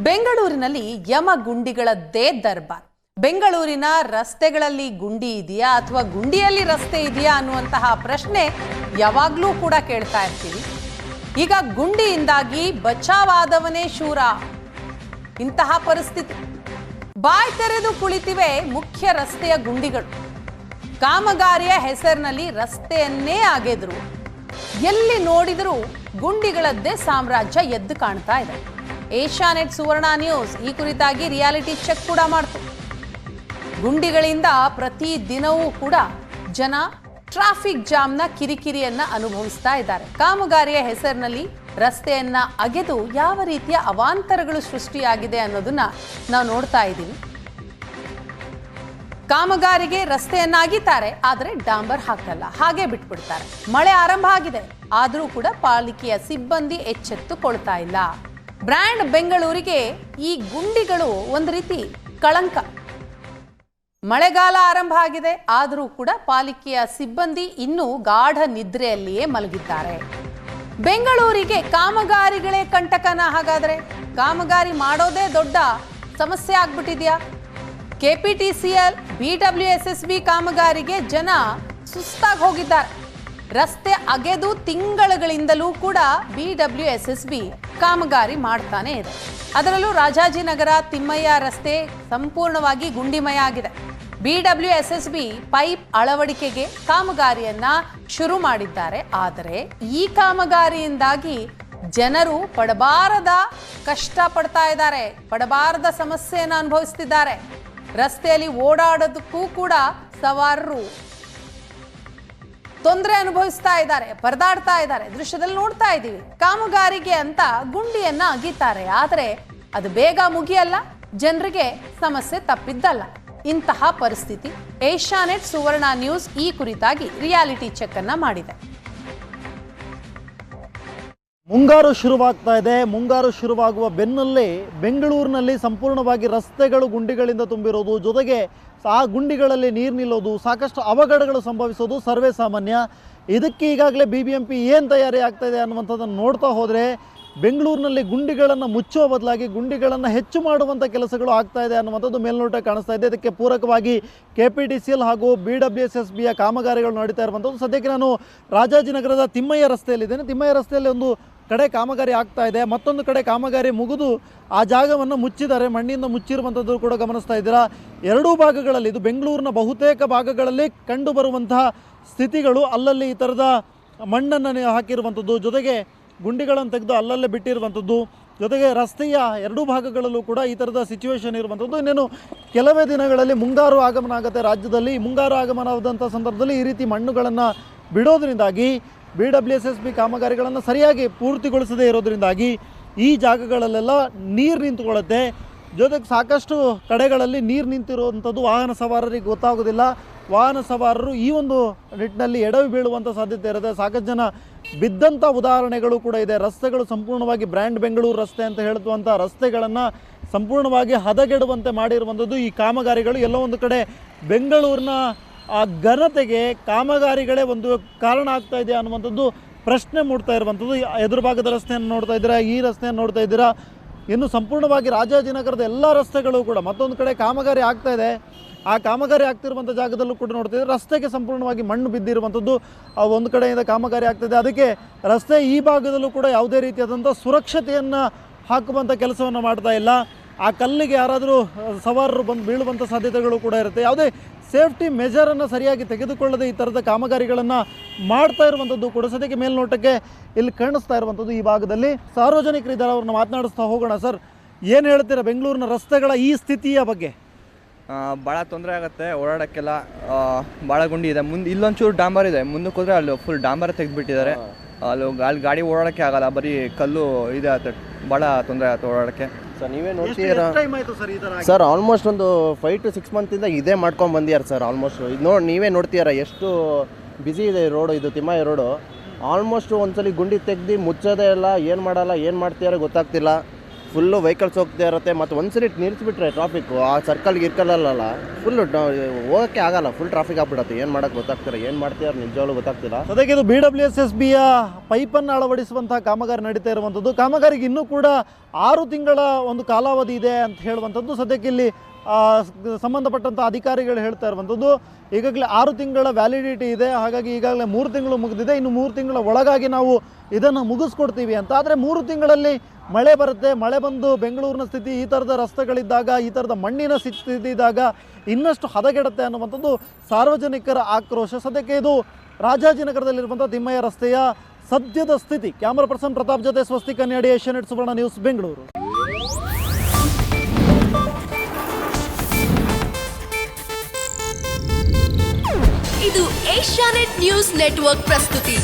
ಬೆಂಗಳೂರಿನಲ್ಲಿ ಯಮ ಗುಂಡಿಗಳದ್ದೇ ದರ್ಬಾರ್. ಬೆಂಗಳೂರಿನ ರಸ್ತೆಗಳಲ್ಲಿ ಗುಂಡಿ ಇದೆಯಾ ಅಥವಾ ಗುಂಡಿಯಲ್ಲಿ ರಸ್ತೆ ಇದೆಯಾ ಅನ್ನುವಂತಹ ಪ್ರಶ್ನೆ ಯಾವಾಗಲೂ ಕೂಡ ಕೇಳ್ತಾ ಇರ್ತೀವಿ. ಈಗ ಗುಂಡಿಯಿಂದಾಗಿ ಬಚಾವಾದವನೇ ಶೂರ. ಇಂತಹ ಪರಿಸ್ಥಿತಿ. ಬಾಯ್ ತೆರೆದು ಕುಳಿತಿವೆ ಮುಖ್ಯ ರಸ್ತೆಯ ಗುಂಡಿಗಳು. ಕಾಮಗಾರಿಯ ಹೆಸರಿನಲ್ಲಿ ರಸ್ತೆಯನ್ನೇ ಆಗೆದ್ರು. ಎಲ್ಲಿ ನೋಡಿದರೂ ಗುಂಡಿಗಳದ್ದೇ ಸಾಮ್ರಾಜ್ಯ ಎದ್ದು ಕಾಣ್ತಾ ಇದೆ. ಏಷ್ಯಾನೆಟ್ ಸುವರ್ಣ ನ್ಯೂಸ್. ಈ ಕುರಿತಾಗಿ ರಿಯಾಲಿಟಿ ಚೆಕ್ ಕೂಡ ಮಾಡ್ತು. ಗುಂಡಿಗಳಿಂದ ಪ್ರತಿ ದಿನವೂ ಕೂಡ ಜನ ಟ್ರಾಫಿಕ್ ಜಾಮ್ನ ಕಿರಿಕಿರಿಯನ್ನ ಅನುಭವಿಸ್ತಾ ಇದ್ದಾರೆ. ಕಾಮಗಾರಿಯ ಹೆಸರಿನಲ್ಲಿ ರಸ್ತೆಯನ್ನ ಅಗೆದು ಯಾವ ರೀತಿಯ ಅವಾಂತರಗಳು ಸೃಷ್ಟಿಯಾಗಿದೆ ಅನ್ನೋದನ್ನ ನಾವು ನೋಡ್ತಾ ಇದ್ದೀವಿ. ಕಾಮಗಾರಿಗೆ ರಸ್ತೆಯನ್ನ ಅಗಿತಾರೆ ಆದರೆ ಡಾಂಬರ್ ಹಾಕಲ್ಲ. ಹಾಗೆ ಬಿಟ್ಬಿಡ್ತಾರೆ. ಮಳೆ ಆರಂಭ ಆಗಿದೆ. ಆದರೂ ಕೂಡ ಪಾಲಿಕೆಯ ಸಿಬ್ಬಂದಿ ಎಚ್ಚೆತ್ತುಕೊಳ್ತಾ ಇಲ್ಲ. ಬ್ರ್ಯಾಂಡ್ ಬೆಂಗಳೂರಿಗೆ ಈ ಗುಂಡಿಗಳು ಒಂದು ರೀತಿ ಕಳಂಕ. ಮಳೆಗಾಲ ಆರಂಭ ಆಗಿದೆ, ಆದರೂ ಕೂಡ ಪಾಲಿಕೆಯ ಸಿಬ್ಬಂದಿ ಇನ್ನೂ ಗಾಢ ನಿದ್ರೆಯಲ್ಲಿಯೇ ಮಲಗಿದ್ದಾರೆ. ಬೆಂಗಳೂರಿಗೆ ಕಾಮಗಾರಿಗಳೇ ಕಂಟಕನ ಹಾಗಾದರೆ? ಕಾಮಗಾರಿ ಮಾಡೋದೇ ದೊಡ್ಡ ಸಮಸ್ಯೆ ಆಗ್ಬಿಟ್ಟಿದ್ಯಾ? KPTCL, BW S S B ಕಾಮಗಾರಿಗೆ ಜನ ಸುಸ್ತಾಗಿ ಹೋಗಿದ್ದಾರೆ. ರಸ್ತೆ ಅಗೆದು ತಿಂಗಳುಗಳಿಂದಲೂ ಕೂಡ ಬಿಡಬ್ಲ್ಯೂ ಎಸ್ ಎಸ್ ಬಿ ಕಾಮಗಾರಿ ಮಾಡ್ತಾನೆ ಇದೆ. ಅದರಲ್ಲೂ ರಾಜಾಜಿನಗರ ತಿಮ್ಮಯ್ಯ ರಸ್ತೆ ಸಂಪೂರ್ಣವಾಗಿ ಗುಂಡಿಮಯ ಆಗಿದೆ. BW S S B pipe ಅಳವಡಿಕೆಗೆ ಕಾಮಗಾರಿಯನ್ನ ಶುರು ಮಾಡಿದ್ದಾರೆ. ಆದರೆ ಈ ಕಾಮಗಾರಿಯಿಂದಾಗಿ ಜನರು ಪಡಬಾರದ ಕಷ್ಟ ಪಡ್ತಾ ಇದ್ದಾರೆ. ಪಡಬಾರದ ಸಮಸ್ಯೆಯನ್ನು ಅನುಭವಿಸ್ತಿದ್ದಾರೆ. ರಸ್ತೆಯಲ್ಲಿ ಓಡಾಡೋದಕ್ಕೂ ಕೂಡ ಸವಾರರು ತೊಂದರೆ ಅನುಭವಿಸ್ತಾ ಇದ್ದಾರೆ, ಪರದಾಡ್ತಾ ಇದ್ದಾರೆ, ದೃಶ್ಯದಲ್ಲಿ ನೋಡ್ತಾ ಇದ್ದೀವಿ. ಕಾಮಗಾರಿಗೆ ಅಂತ ಗುಂಡಿಯನ್ನ ಅಗಿತಾರೆ. ಆದರೆ ಅದು ಬೇಗ ಮುಗಿಯಲ್ಲ, ಜನರಿಗೆ ಸಮಸ್ಯೆ ತಪ್ಪಿದ್ದಲ್ಲ. ಇಂತಹ ಪರಿಸ್ಥಿತಿ ಏಷ್ಯಾನೆಟ್ ಸುವರ್ಣ ನ್ಯೂಸ್ ಈ ಕುರಿತಾಗಿ ರಿಯಾಲಿಟಿ ಚೆಕ್ ಅನ್ನ ಮಾಡಿದೆ. ಮುಂಗಾರು ಶುರುವಾಗ್ತಾ ಇದೆ. ಮುಂಗಾರು ಶುರುವಾಗುವ ಬೆನ್ನಲ್ಲೇ ಬೆಂಗಳೂರಿನಲ್ಲಿ ಸಂಪೂರ್ಣವಾಗಿ ರಸ್ತೆಗಳು ಗುಂಡಿಗಳಿಂದ ತುಂಬಿರೋದು. ಜೊತೆಗೆ ಆ ಗುಂಡಿಗಳಲ್ಲಿ ನೀರು ನಿಲ್ಲೋದು, ಸಾಕಷ್ಟು ಅವಘಡಗಳು ಸಂಭವಿಸೋದು ಸರ್ವೇ ಸಾಮಾನ್ಯ. ಇದಕ್ಕೆ ಈಗಾಗಲೇ ಬಿ ಬಿ ಎಂ ಪಿ ಏನು ತಯಾರಿ ಆಗ್ತಾಯಿದೆ ಅನ್ನುವಂಥದ್ದನ್ನು ನೋಡ್ತಾ ಹೋದರೆ ಬೆಂಗಳೂರಿನಲ್ಲಿ ಗುಂಡಿಗಳನ್ನು ಮುಚ್ಚುವ ಬದಲಾಗಿ ಗುಂಡಿಗಳನ್ನು ಹೆಚ್ಚು ಮಾಡುವಂಥ ಕೆಲಸಗಳು ಆಗ್ತಾ ಇದೆ ಅನ್ನುವಂಥದ್ದು ಮೇಲ್ನೋಟ ಕಾಣಿಸ್ತಾ ಇದೆ. ಇದಕ್ಕೆ ಪೂರಕವಾಗಿ K P D C L ಹಾಗೂ ಬಿ ಡಬ್ಲ್ಯೂ ಎಸ್ ಎಸ್ ಬಿಯ ಕಾಮಗಾರಿಗಳು ನಡೀತಾ ಇರುವಂಥದ್ದು. ಸದ್ಯಕ್ಕೆ ನಾನು ರಾಜಾಜಿನಗರದ ತಿಮ್ಮಯ್ಯ ರಸ್ತೆಯಲ್ಲಿದ್ದೇನೆ. ತಿಮ್ಮಯ್ಯ ರಸ್ತೆಯಲ್ಲಿ ಒಂದು ಕಡೆ ಕಾಮಗಾರಿ ಆಗ್ತಾ ಇದೆ. ಮತ್ತೊಂದು ಕಡೆ ಕಾಮಗಾರಿ ಮುಗಿದು ಆ ಜಾಗವನ್ನು ಮುಚ್ಚಿದ್ದಾರೆ ಮಣ್ಣಿಂದ ಮುಚ್ಚಿರುವಂಥದ್ದು ಕೂಡ ಗಮನಿಸ್ತಾ ಇದ್ದೀರಾ? ಎರಡೂ ಭಾಗಗಳಲ್ಲಿ, ಇದು ಬೆಂಗಳೂರಿನ ಬಹುತೇಕ ಭಾಗಗಳಲ್ಲಿ ಕಂಡುಬರುವಂತಹ ಸ್ಥಿತಿಗಳು ಅಲ್ಲಲ್ಲಿ ಈ ಥರದ ಮಣ್ಣನ್ನು ಹಾಕಿರುವಂಥದ್ದು. ಜೊತೆಗೆ ಗುಂಡಿಗಳನ್ನು ತೆಗೆದು ಅಲ್ಲಲ್ಲೇ ಬಿಟ್ಟಿರುವಂಥದ್ದು, ಜೊತೆಗೆ ರಸ್ತೆಯ ಎರಡೂ ಭಾಗಗಳಲ್ಲೂ ಕೂಡ ಈ ಥರದ ಸಿಚುವೇಶನ್ ಇರುವಂಥದ್ದು. ಇನ್ನೇನು, ಕೆಲವೇ ದಿನಗಳಲ್ಲಿ ಮುಂಗಾರು ಆಗಮನ ಆಗುತ್ತೆ ರಾಜ್ಯದಲ್ಲಿ. ಮುಂಗಾರು ಆಗಮನ ಆದಂಥ ಸಂದರ್ಭದಲ್ಲಿ ಈ ರೀತಿ ಮಣ್ಣುಗಳನ್ನು ಬಿಡೋದ್ರಿಂದಾಗಿ ಬಿ ಬಿ ಕಾಮಗಾರಿಗಳನ್ನು ಸರಿಯಾಗಿ ಪೂರ್ತಿಗೊಳಿಸದೇ ಇರೋದರಿಂದಾಗಿ ಈ ಜಾಗಗಳಲ್ಲೆಲ್ಲ ನೀರು ನಿಂತುಕೊಳ್ಳುತ್ತೆ. ಜೊತೆಗೆ ಸಾಕಷ್ಟು ಕಡೆಗಳಲ್ಲಿ ನೀರು ನಿಂತಿರುವಂಥದ್ದು ವಾಹನ ಸವಾರರಿಗೆ ಗೊತ್ತಾಗೋದಿಲ್ಲ. ವಾಹನ ಸವಾರರು ಈ ಒಂದು ನಿಟ್ಟಿನಲ್ಲಿ ಎಡವಿ ಬೀಳುವಂಥ ಸಾಧ್ಯತೆ ಇರುತ್ತೆ. ಸಾಕಷ್ಟು ಜನ ಬಿದ್ದಂಥ ಉದಾಹರಣೆಗಳು ಕೂಡ ಇದೆ. ರಸ್ತೆಗಳು ಸಂಪೂರ್ಣವಾಗಿ ಬ್ರ್ಯಾಂಡ್ ಬೆಂಗಳೂರು ರಸ್ತೆ ಅಂತ ಹೇಳುವಂಥ ರಸ್ತೆಗಳನ್ನು ಸಂಪೂರ್ಣವಾಗಿ ಹದಗೆಡುವಂತೆ ಮಾಡಿರುವಂಥದ್ದು ಈ ಕಾಮಗಾರಿಗಳು. ಎಲ್ಲೋ ಒಂದು ಕಡೆ ಬೆಂಗಳೂರಿನ ಆ ಘನತೆಗೆ ಕಾಮಗಾರಿಗಳೇ ಒಂದು ಕಾರಣ ಆಗ್ತಾ ಇದೆ ಅನ್ನುವಂಥದ್ದು ಪ್ರಶ್ನೆ ಮೂಡ್ತಾ ಇರುವಂಥದ್ದು. ಎದುರು ಭಾಗದ ರಸ್ತೆಯನ್ನು ನೋಡ್ತಾ ಇದ್ದೀರಾ? ಈ ರಸ್ತೆಯನ್ನು ನೋಡ್ತಾ ಇದ್ದೀರಾ? ಇನ್ನು ಸಂಪೂರ್ಣವಾಗಿ ರಾಜಾಜಿನಗರದ ಎಲ್ಲ ರಸ್ತೆಗಳು ಕೂಡ ಮತ್ತೊಂದು ಕಡೆ ಕಾಮಗಾರಿ ಆಗ್ತಾ ಇದೆ. ಆ ಕಾಮಗಾರಿ ಆಗ್ತಿರುವಂಥ ಜಾಗದಲ್ಲೂ ಕೂಡ ನೋಡ್ತಿದ್ರೆ ರಸ್ತೆಗೆ ಸಂಪೂರ್ಣವಾಗಿ ಮಣ್ಣು ಬಿದ್ದಿರುವಂಥದ್ದು ಒಂದು ಕಡೆಯಿಂದ ಕಾಮಗಾರಿ ಆಗ್ತಿದೆ. ಅದಕ್ಕೆ ರಸ್ತೆ ಈ ಭಾಗದಲ್ಲೂ ಕೂಡ ಯಾವುದೇ ರೀತಿಯಾದಂಥ ಸುರಕ್ಷತೆಯನ್ನು ಹಾಕುವಂಥ ಕೆಲಸವನ್ನು ಮಾಡ್ತಾ ಇಲ್ಲ. ಆ ಕಲ್ಲಿಗೆ ಯಾರಾದರೂ ಸವಾರರು ಬಂದು ಬೀಳುವಂಥ ಸಾಧ್ಯತೆಗಳು ಕೂಡ ಇರುತ್ತೆ. ಯಾವುದೇ ಸೇಫ್ಟಿ ಮೆಜರನ್ನು ಸರಿಯಾಗಿ ತೆಗೆದುಕೊಳ್ಳದೆ ಈ ಥರದ ಕಾಮಗಾರಿಗಳನ್ನು ಮಾಡ್ತಾ ಇರುವಂಥದ್ದು ಕೂಡ ಸದ್ಯಕ್ಕೆ ಮೇಲ್ನೋಟಕ್ಕೆ ಇಲ್ಲಿ ಕಾಣಿಸ್ತಾ ಇರುವಂಥದ್ದು ಈ ಭಾಗದಲ್ಲಿ. ಸಾರ್ವಜನಿಕರಿದ್ದಾರೆ ಅವ್ರನ್ನ ಮಾತನಾಡಿಸ್ತಾ ಹೋಗೋಣ ಸರ್. ಏನು ಹೇಳ್ತೀರಾ ಬೆಂಗಳೂರಿನ ರಸ್ತೆಗಳ ಈ ಸ್ಥಿತಿಯ ಬಗ್ಗೆ? ಭಾಳ ತೊಂದರೆ ಆಗುತ್ತೆ ಓಡಾಡೋಕ್ಕೆಲ್ಲ ಭಾಳ ಗುಂಡಿ ಇದೆ. ಮುಂದೆ ಇಲ್ಲೊಂಚೂರು ಡಾಂಬರ್ ಇದೆ. ಮುಂದಕ್ಕೆ ಹೋದ್ರೆ ಅಲ್ಲಿ ಫುಲ್ ಡಾಂಬರ್ ತೆಗೆದುಬಿಟ್ಟಿದ್ದಾರೆ. ಅಲ್ಲಿ ಅಲ್ಲಿ ಗಾಡಿ ಓಡಾಡೋಕ್ಕೆ ಆಗಲ್ಲ. ಬರೀ ಕಲ್ಲು ಇದೆ ಆಗುತ್ತೆ ಭಾಳ ತೊಂದರೆ ಆಗುತ್ತೆ ಓಡಾಡೋಕ್ಕೆ. ಸರ್ ನೀವೇ ಎಷ್ಟು ನೋಡ್ತೀರಾ? ಟೈಮ್ ಆಯಿತು ಸರ್ ಈ ಥರ ಸರ್ ಆಲ್ಮೋಸ್ಟ್ ಒಂದು ಫೈವ್ ಟು ಸಿಕ್ಸ್ ಮಂತಿಂದ ಇದೇ ಮಾಡ್ಕೊಂಡು ಬಂದಿದ್ದಾರೆ ಸರ್ ಆಲ್ಮೋಸ್ಟ್ ಇದು ನೋಡಿ ನೀವೇ ನೋಡ್ತೀರಾ ಎಷ್ಟು ಬ್ಯುಸಿ ಇದೆ ರೋಡು ಇದು ತಿಮ್ಮಾಯಿ ರೋಡು ಆಲ್ಮೋಸ್ಟ್ ಒಂದ್ಸಲಿ ಗುಂಡಿ ತೆಗ್ದು ಮುಚ್ಚೋದೇ ಇಲ್ಲ ಏನು ಮಾಡಲ್ಲ ಏನು ಮಾಡ್ತೀಯಾರೋ ಗೊತ್ತಾಗ್ತಿಲ್ಲ. ಫುಲ್ಲು ವೆಹಿಕಲ್ಸ್ ಹೋಗ್ತಾ ಇರುತ್ತೆ. ಮತ್ತು ಒಂದ್ಸರಿ ನಿಲ್ಲಿಸ್ಬಿಟ್ರೆ ಟ್ರಾಫಿಕ್ಕು ಆ ಸರ್ಕಲ್ ಗಿರ್ಕಲಲ್ಲ ಫುಲ್ಲು ಹೋಗೋಕ್ಕೆ ಆಗಲ್ಲ. ಫುಲ್ ಟ್ರಾಫಿಕ್ ಆಗ್ಬಿಡತ್ತೆ. ಏನು ಮಾಡೋಕ್ಕೆ ಗೊತ್ತಾಗ್ತಿಲ್ಲ. ಏನು ಮಾಡ್ತೀರ ನಿಜವಾಗ್ಲೂ ಗೊತ್ತಾಗ್ತಿಲ್ಲ. ಅದಕ್ಕೆ ಇದು ಬಿ ಡಬ್ಲ್ಯೂ ಎಸ್ ಎಸ್ ಬಿಯ ಪೈಪನ್ನು ಅಳವಡಿಸುವಂಥ ಕಾಮಗಾರಿ ನಡೀತಾ ಇರುವಂಥದ್ದು. ಕಾಮಗಾರಿಗೆ ಇನ್ನೂ ಕೂಡ ಆರು ತಿಂಗಳ ಒಂದು ಕಾಲಾವಧಿ ಇದೆ ಅಂತ ಹೇಳುವಂಥದ್ದು. ಸದ್ಯಕ್ಕೆ ಇಲ್ಲಿ ಸಂಬಂಧಪಟ್ಟಂಥ ಅಧಿಕಾರಿಗಳು ಹೇಳ್ತಾ ಇರುವಂಥದ್ದು. ಈಗಾಗಲೇ ಆರು ತಿಂಗಳ ವ್ಯಾಲಿಡಿಟಿ ಇದೆ. ಹಾಗಾಗಿ ಈಗಾಗಲೇ ಮೂರು ತಿಂಗಳು ಮುಗಿದಿದೆ. ಇನ್ನು ಮೂರು ತಿಂಗಳ ಒಳಗಾಗಿ ನಾವು ಇದನ್ನು ಮುಗಿಸ್ಕೊಡ್ತೀವಿ ಅಂತ. ಆದರೆ ಮೂರು ತಿಂಗಳಲ್ಲಿ ಮಳೆ ಬರುತ್ತೆ, ಮಳೆ ಬಂದು ಬೆಂಗಳೂರಿನ ಸ್ಥಿತಿ ಈ ಥರದ ರಸ್ತೆಗಳಿದ್ದಾಗ, ಈ ಥರದ ಮಣ್ಣಿನ ಸ್ಥಿತಿ ಇದ್ದಾಗ ಇನ್ನಷ್ಟು ಹದಗೆಡುತ್ತೆ ಅನ್ನುವಂಥದ್ದು ಸಾರ್ವಜನಿಕರ ಆಕ್ರೋಶ. ಸದ್ಯಕ್ಕೆ ಇದು ರಾಜಾಜಿನಗರದಲ್ಲಿರುವಂಥ ತಿಮ್ಮಯ್ಯ ರಸ್ತೆಯ ಸದ್ಯದ ಸ್ಥಿತಿ. ಕ್ಯಾಮರಾ ಪರ್ಸನ್ ಪ್ರತಾಪ್ ಜೊತೆ ಸ್ವಸ್ತಿ ಕನ್ಯಾಡಿ ಏಷ್ಯಾನೆಟ್ ಸುವರ್ಣ ನ್ಯೂಸ್, ಬೆಂಗಳೂರು. ಇದು ಏಷ್ಯಾನೆಟ್ ನ್ಯೂಸ್ ನೆಟ್ವರ್ಕ್ ಪ್ರಸ್ತುತಿ.